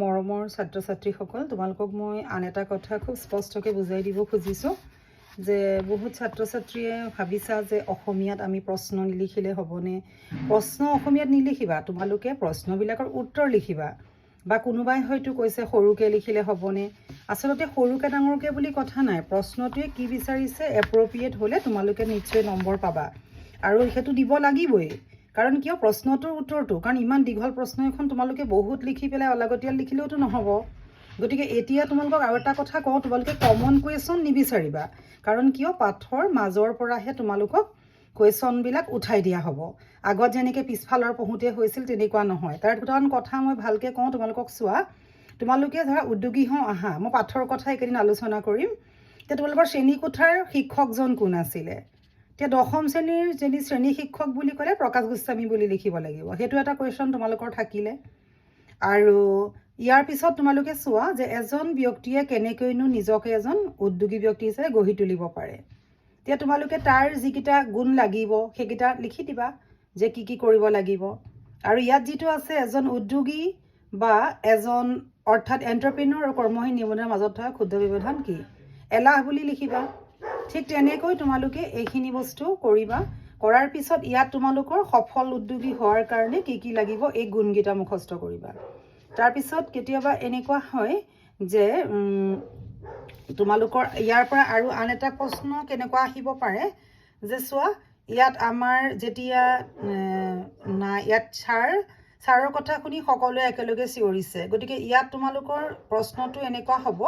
মৰমৰ ছাত্ৰ ছাত্ৰীসকল তোমালোকক মই আন এটা কথা খুব স্পষ্টকৈ বুজাই দিব খুজিছোঁ, যে বহুত ছাত্ৰ ছাত্ৰীয়ে ভাবিছা যে অসমীয়াত আমি প্ৰশ্ন নিলিখিলে হ'বনে? প্ৰশ্ন অসমীয়াত নিলিখিবা, তোমালোকে প্ৰশ্নবিলাকৰ উত্তৰ লিখিবা, বা কোনোবাই হয়তো কৈছে সৰুকৈ লিখিলে হ'বনে? আচলতে সৰুকৈ ডাঙৰকৈ বুলি কথা নাই, প্ৰশ্নটোৱে কি বিচাৰিছে, এপ্ৰপ্ৰিয়েট হ'লে তোমালোকে নিশ্চয় নম্বৰ পাবা, আৰু সেইটো দিব লাগিবই। কাৰণ কিয় প্ৰশ্নটোৰ উত্তৰটো, কাৰণ ইমান দীঘল প্ৰশ্ন এখন তোমালোকে বহুত লিখি পেলাই অলাগতিয়াল লিখিলেওতো নহ'ব। গতিকে এতিয়া তোমালোকক আৰু এটা কথা কওঁ, তোমালোকে কমন কুৱেশ্যন নিবিচাৰিবা। কাৰণ কিয়? পাঠৰ মাজৰ পৰাহে তোমালোকক কুৱেশ্যনবিলাক উঠাই দিয়া হ'ব। আগত যেনেকৈ পিছফালৰ পঢ়োঁতে হৈছিল তেনেকুৱা নহয়। তাৰ দুটামান কথা মই ভালকৈ কওঁ, তোমালোকক চোৱা। তোমালোকে ধৰা উদ্যোগী হওঁ, আহা, মই পাঠৰ কথা এইকেইদিন আলোচনা কৰিম। এতিয়া তোমালোকৰ শ্ৰেণীকোঠাৰ শিক্ষকজন কোন আছিলে? এতিয়া দশম শ্ৰেণীৰ যদি শ্ৰেণী শিক্ষক বুলি ক'লে প্ৰকাশ গোস্বামী বুলি লিখিব লাগিব। সেইটো এটা কুৱেশ্যন তোমালোকৰ থাকিলে। আৰু ইয়াৰ পিছত তোমালোকে চোৱা যে এজন ব্যক্তিয়ে কেনেকৈনো নিজকে এজন উদ্যোগী ব্যক্তি হিচাপে গঢ়ি তুলিব পাৰে। এতিয়া তোমালোকে তাৰ যিকেইটা গুণ লাগিব সেইকেইটা লিখি দিবা যে কি কি কৰিব লাগিব। আৰু ইয়াত যিটো আছে এজন উদ্যোগী বা এজন অৰ্থাৎ এণ্টাৰপ্ৰেনৰ আৰু কৰ্মহীন নিবনুৱাৰ মাজত থকা ক্ষুদ্ৰ ব্যৱধান কি? এলাহ বুলি লিখিবা। ঠিক তেনেকৈ তোমালোকে এইখিনি বস্তু কৰিবা। কৰাৰ পিছত ইয়াত তোমালোকৰ সফল উদ্যোগী হোৱাৰ কাৰণে কি কি লাগিব এই গুণকেইটা মুখস্থ কৰিবা। তাৰপিছত কেতিয়াবা এনেকুৱা হয় যে তোমালোকৰ ইয়াৰ পৰা আৰু আন এটা প্ৰশ্ন কেনেকুৱা আহিব পাৰে যে চোৱা ইয়াত আমাৰ যেতিয়া নাই ইয়াত ছাৰ ছাৰৰ কথা শুনি সকলোৱে একেলগে চিঞৰিছে। গতিকে ইয়াত তোমালোকৰ প্ৰশ্নটো এনেকুৱা হ'ব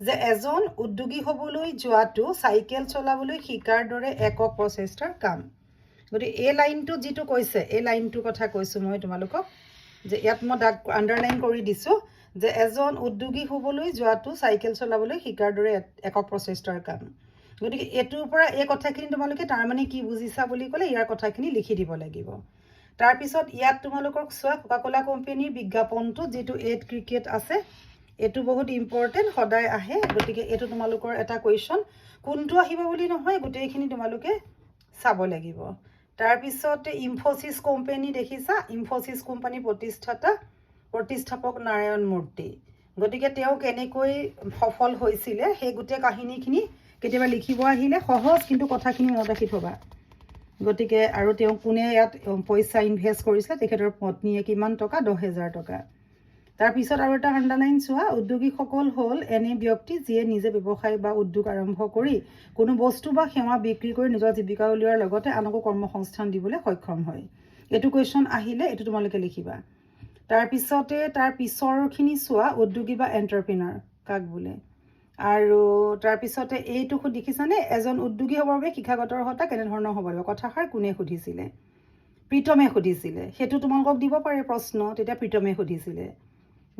যে এজন উদ্যোগী হ'বলৈ যোৱাটো চাইকেল চলাবলৈ শিকাৰ দৰে একক প্ৰচেষ্টাৰ কাম। গতিকে এই লাইনটো যিটো কৈছে, এই লাইনটোৰ কথা কৈছোঁ মই তোমালোকক, যে ইয়াত মই দাগ আণ্ডাৰলাইন কৰি দিছোঁ, যে এজন উদ্যোগী হ'বলৈ যোৱাটো চাইকেল চলাবলৈ শিকাৰ দৰে একক প্ৰচেষ্টাৰ কাম। গতিকে এইটোৰ পৰা এই কথাখিনি তোমালোকে তাৰমানে কি বুজিছা বুলি ক'লে ইয়াৰ কথাখিনি লিখি দিব লাগিব। তাৰপিছত ইয়াত তোমালোকক চোৱা কোকা কোলা কোম্পেনীৰ বিজ্ঞাপনটো, যিটো এইট ক্ৰিকেট আছে এইটো বহুত ইম্পৰ্টেণ্ট সদায় আহে। গতিকে এইটো তোমালোকৰ এটা কুৱেশ্যন কোনটো আহিব বুলি নহয়, গোটেইখিনি তোমালোকে চাব লাগিব। তাৰপিছতে ইনফ'চিছ কোম্পানী দেখিছা? ইনফ'চিছ কোম্পানীৰ প্ৰতিষ্ঠাতা, প্ৰতিষ্ঠাপক নাৰায়ণ মূৰ্তি। গতিকে তেওঁ কেনেকৈ সফল হৈছিলে, সেই গোটেই কাহিনীখিনি কেতিয়াবা লিখিব আহিলে সহজ, কিন্তু কথাখিনি মনত ৰাখি থ'বা। গতিকে আৰু তেওঁ কোনে ইয়াত পইচা ইনভেষ্ট কৰিছিলে, তেখেতৰ পত্নীয়ে কিমান টকা? দহ হেজাৰ টকা। তাৰপিছত আৰু এটা আণ্ডাৰলাইন চোৱা উদ্যোগীসকল হ'ল এনে ব্যক্তি যিয়ে নিজে ব্যৱসায় বা উদ্যোগ আৰম্ভ কৰি কোনো বস্তু বা সেৱা বিক্ৰী কৰি নিজৰ জীৱিকা উলিওৱাৰ লগতে আনকো কৰ্মসংস্থান দিবলৈ সক্ষম হয়। এইটো কুৱেশ্যন আহিলে এইটো তোমালোকে লিখিবা। তাৰপিছতে তাৰ পিছৰখিনি চোৱা উদ্যোগী বা এণ্টাৰপ্ৰিনাৰ কাক বোলে? আৰু তাৰপিছতে এইটো দেখিছানে? এজন উদ্যোগী হ'বৰ বাবে শিক্ষাগত অৰ্হতা কেনেধৰণৰ হ'ব লাগিব? কথাষাৰ কোনে সুধিছিলে? প্ৰীতমে সুধিছিলে। সেইটো তোমালোকক দিব পাৰে প্ৰশ্ন তেতিয়া প্ৰীতমে সুধিছিলে।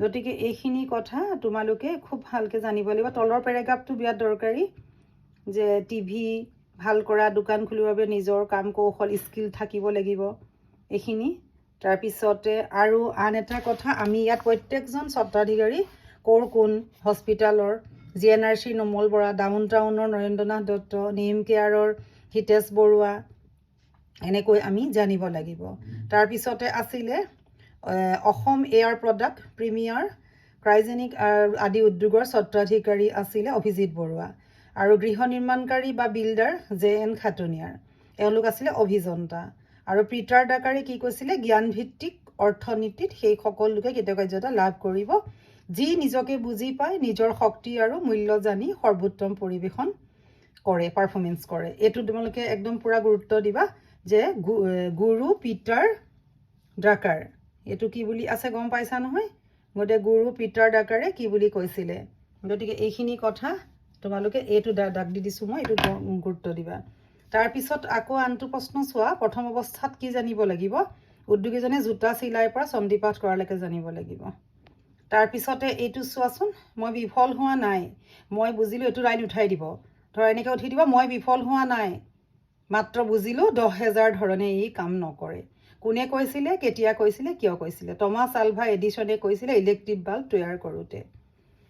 গতিকে এইখিনি কথা তোমালোকে খুব ভালকৈ জানিব লাগিব। তলৰ পেৰেগ্ৰাফটো বিৰাট দৰকাৰী, যে টিভি ভালো কৰা, দোকান খুলিবৰ বাবে নিজৰ কাম কৌশল স্কিল থাকিব লাগিব। এইখিনি। তাৰপিছতে আৰু আন এটা কথা, আমি ইয়াত প্ৰত্যেকজন স্বত্বাধিকাৰী, ক'ৰ কোন হস্পিটেলৰ জি এন আৰ চিৰ নোমল বৰা ডাউন টাউনৰ নৰেন্দ্ৰনাথ দত্ত নেম কেয়াৰৰ হিতেশ বৰুৱা, এনেকৈ আমি জানিব লাগিব। তাৰপিছতে আছিলে Assam air product premier, cryogenic আদি উদ্যোগৰ স্বত্বাধিকাৰী আছিলে অভিজিত বৰুৱা আৰু গৃহ নিৰ্মাণকাৰী বা বিল্ডাৰ জে এন খাটুনিয়াৰ। এওঁলোক আছিলে অভিযন্তা। আৰু পিটাৰ ডাকাৰে কি কৈছিলে? জ্ঞানভিত্তিক অৰ্থনীতিত সেই সকলো লোকে লাভ কৰিব, যি নিজকে বুজি পায়, নিজৰ শক্তি আৰু মূল্য জানি সৰ্বোত্তম পৰিৱেশন কৰে পাৰফৰ্মেঞ্চ কৰে। এইটো তোমালোকে একদম পূৰা গুৰুত্ব দিবা যে গুৰু পিটাৰ ড্ৰাকাৰ এইটো কি বুলি আছে গম পাইছা নহয়? গতিকে গুৰু পিটাৰ ডাকাৰে কি বুলি কৈছিলে? গতিকে এইখিনি কথা তোমালোকে এইটো দাগ দি দিছোঁ মই, এইটো গুৰুত্ব দিবা। তাৰপিছত আকৌ আনটো প্ৰশ্ন চোৱা, প্ৰথম অৱস্থাত কি জানিব লাগিব? উদ্যোগীজনে জোতা চিলাইৰ পৰা চণ্ডীপাঠ কৰালৈকে জানিব লাগিব। তাৰপিছতে এইটো চোৱাচোন, মই বিফল হোৱা নাই। মই বুজিলোঁ এইটো লাইন উঠাই দিব। ধৰা এনেকৈ উঠি দিব, মই বিফল হোৱা নাই। মাত্ৰ বুজিলোঁ দহ হেজাৰ ধৰণে ই কাম নকৰে। কোনে কৈছিলে কেতিয়া কৈছিলে কিয় কৈছিলে? টমাছ আলভা এডিছনে কৈছিলে ইলেক্ট্ৰিক বাল্ব তৈয়াৰ কৰোঁতে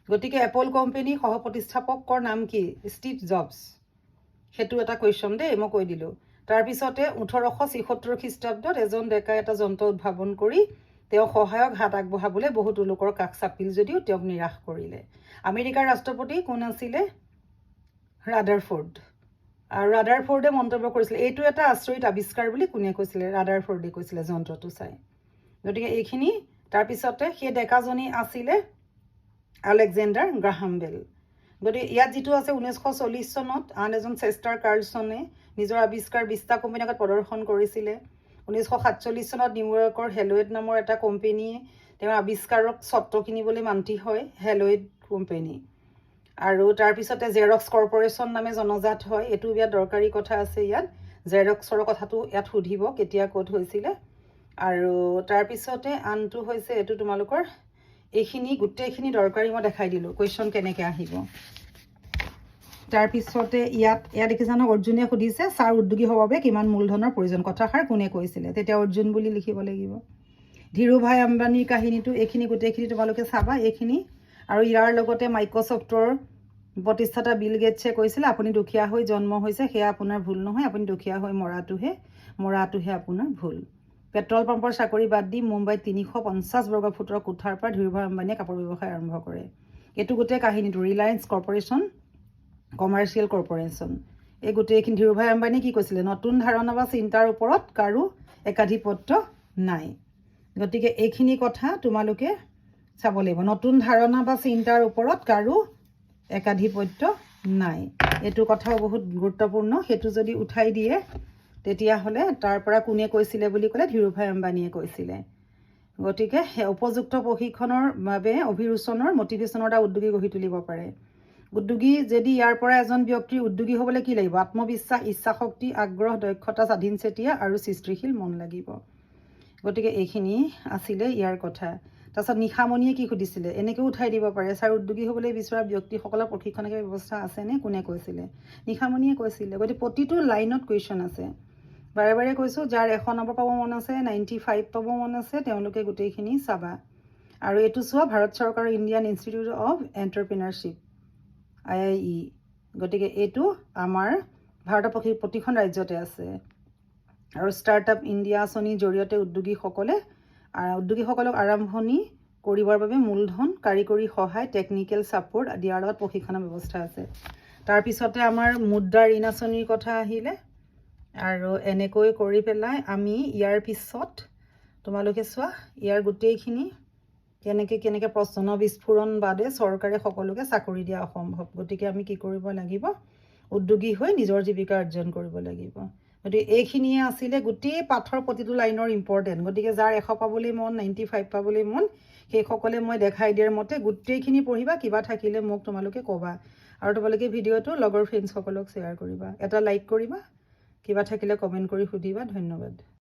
গতিকে এপল কোম্পেনীৰ সহ প্ৰতিষ্ঠাপকৰ নাম কি? Steve Jobs. সেইটো এটা কুৱেশ্যন দেই মই কৈ দিলোঁ। তাৰপিছতে ওঠৰশ ছিসত্তৰ খ্ৰীষ্টাব্দত এজন ডেকাই এটা যন্ত্ৰ উদ্ভাৱন কৰি তেওঁ সহায়ক হাত আগবঢ়াবলৈ বহুতো লোকৰ কাষ চাপিল যদিও তেওঁক নিৰাশ কৰিলে। আমেৰিকাৰ ৰাষ্ট্ৰপতি কোন আছিলে? ৰাডাৰফৰ্ড। আৰু ৰাডাৰফৰ্ডে মন্তব্য কৰিছিলে। এইটো এটা আচৰিত আৱিষ্কাৰ বুলি কোনে কৈছিলে? ৰাডাৰফৰ্ডে কৈছিলে যন্ত্ৰটো চাই। গতিকে এইখিনি তাৰপিছতে সেই ডেকাজনী আছিলে আলেকজেণ্ডাৰ গ্ৰাহাম বেল গতিকে ইয়াত যিটো আছে, ঊনৈছশ চল্লিছ চনত আন এজন চেষ্টাৰ কাৰ্লছনে নিজৰ আৱিষ্কাৰ বিছটা কোম্পানীৰ আগত প্ৰদৰ্শন কৰিছিলে। ঊনৈছশ সাতচল্লিছ চনত নিউয়ৰ্কৰ হেলৱেড নামৰ এটা কোম্পেনীয়ে তেওঁৰ আৱিষ্কাৰক স্বত্ব কিনিবলৈ মান্তি হয়, হেলৱেড কোম্পেনী। আৰু তাৰপিছতে জেৰক্স কৰ্পৰেশ্যন নামে জনজাত হয়। এইটো বিৰাট দৰকাৰী কথা আছে ইয়াত। জেৰক্সৰ কথাটো ইয়াত সুধিব কেতিয়া ক'ত হৈছিলে। আৰু তাৰপিছতে আনটো হৈছে এইটো তোমালোকৰ। এইখিনি গোটেইখিনি দৰকাৰী মই দেখাই দিলোঁ। কুৱেশ্যন কেনেকৈ আহিব? তাৰপিছতে ইয়াত ইয়াত দেখিছানো অৰ্জুনে সুধিছে ছাৰ উদ্যোগী হ'বৰ বাবে কিমান মূলধনৰ প্ৰয়োজন? কথাষাৰ কোনে কৈছিলে? তেতিয়া অৰ্জুন বুলি লিখিব লাগিব। ধীৰুভাই আম্বানীৰ কাহিনীটো এইখিনি গোটেইখিনি তোমালোকে চাবা এইখিনি আৰু ইয়াৰ লগতে মাইক্ৰ'ছফ্টৰ প্ৰতিষ্ঠাতা বিল গেটছে কৈছিলে আপুনি দুখীয়া হৈ জন্ম হৈছে সেয়া আপোনাৰ ভুল নহয় আপুনি দুখীয়া হৈ মৰাটোহে মৰাটোহে আপোনাৰ ভুল। পেট্ৰল পাম্পৰ চাকৰি বাদ দি মুম্বাইত তিনিশ পঞ্চাছ বৰ্গ ফুটৰ কোঠাৰ পৰা ধীৰুভাই আম্বানীয়ে কাপোৰ ব্যৱসায় আৰম্ভ কৰে। এইটো গোটেই কাহিনীটো ৰিলায়েন্স কৰ্পৰেশ্যন কমাৰ্চিয়েল কৰ্পৰেশ্যন এই গোটেইখিনি ধীৰুভাই আম্বানীয়ে কি কৈছিলে? নতুন ধাৰণা বা চিন্তাৰ ওপৰত কাৰো একাধিপত্য নাই। গতিকে এইখিনি কথা তোমালোকে চাব লাগিব। নতুন ধাৰণা বা চিন্তাৰ ওপৰত কাৰো একাধিপত্য নাই। এইটো কথাও বহুত গুৰুত্বপূৰ্ণ। সেইটো যদি উঠাই দিয়ে, তেতিয়াহ'লে তাৰ পৰা কোনে কৈছিলে বুলি ক'লে ধীৰুভাই আম্বানীয়ে কৈছিলে। গতিকে উপযুক্ত প্ৰশিক্ষণৰ বাবে অভিৰোচনৰ মটিভেশ্যনৰ এটা উদ্যোগী গঢ়ি তুলিব পাৰে। উদ্যোগী যদি ইয়াৰ পৰা এজন ব্যক্তিৰ উদ্যোগী হ'বলৈ কি লাগিব? আত্মবিশ্বাস, ইচ্ছাশক্তি, আগ্ৰহ, দক্ষতা, স্বাধীন চেতিয়া আৰু সৃষ্টিশীল মন লাগিব। গতিকে এইখিনি আছিলে ইয়াৰ কথা। তাৰপিছত নিশামণিয়ে কি সুধিছিলে? এনেকৈও উঠাই দিব পাৰে। ছাৰ উদ্যোগী হ'বলৈ বিচৰা ব্যক্তিসকলৰ প্ৰশিক্ষণ কিবা ব্যৱস্থা আছেনে কোনে কৈছিলে? নিশামণিয়ে কৈছিলে। গতিকে প্ৰতিটো লাইনত কুৱেশ্যন আছে। বাৰে বাৰে কৈছোঁ যাৰ এশ নম্বৰ পাব মন আছে নাইণ্টি ফাইভ পাব মন আছে তেওঁলোকে গোটেইখিনি চাবা। আৰু এইটো চোৱা ভাৰত চৰকাৰৰ Indian Institute of Entrepreneurship I I E. গতিকে এইটো আমাৰ ভাৰতৰ প্ৰতি প্ৰতিখন ৰাজ্যতে আছে। আৰু ষ্টাৰ্টআপ ইণ্ডিয়া আঁচনিৰ জৰিয়তে উদ্যোগীসকলে উদ্যোগীসকলক আৰম্ভণি কৰিবৰ বাবে মূলধন কাৰিকৰী সহায় টেকনিকেল ছাপোৰ্ট দিয়াৰ লগত প্ৰশিক্ষণৰ ব্যৱস্থা আছে। তাৰপিছতে আমাৰ মুদ্ৰা ঋণ আঁচনিৰ কথা আহিলে। আৰু এনেকৈ কৰি পেলাই আমি ইয়াৰ পিছত তোমালোকে চোৱা ইয়াৰ গোটেইখিনি কেনেকৈ কেনেকৈ প্ৰশ্ন বিস্ফোৰণ বাদে চৰকাৰে সকলোকে চাকৰি দিয়া অসম্ভৱ। গতিকে আমি কি কৰিব লাগিব? উদ্যোগী হৈ নিজৰ জীৱিকা অৰ্জন কৰিব লাগিব। গতিকে এইখিনিয়ে আছিলে গোটেই পাঠৰ প্ৰতিটো লাইনৰ ইম্পৰ্টেণ্ট গতিকে যাৰ এশ পাবলৈ মন নাইণ্টি ফাইভ পাবলৈ মন সেইসকলে মই দেখাই দিয়াৰ মতে গোটেইখিনি পঢ়িবা কিবা থাকিলে মোক তোমালোকে ক'বা। আৰু তোমালোকে ভিডিঅ'টো লগৰ ফ্ৰেণ্ডছসকলক শ্বেয়াৰ কৰিবা। এটা লাইক কৰিবা কিবা থাকিলে কমেণ্ট কৰি সুধিবা। ধন্যবাদ।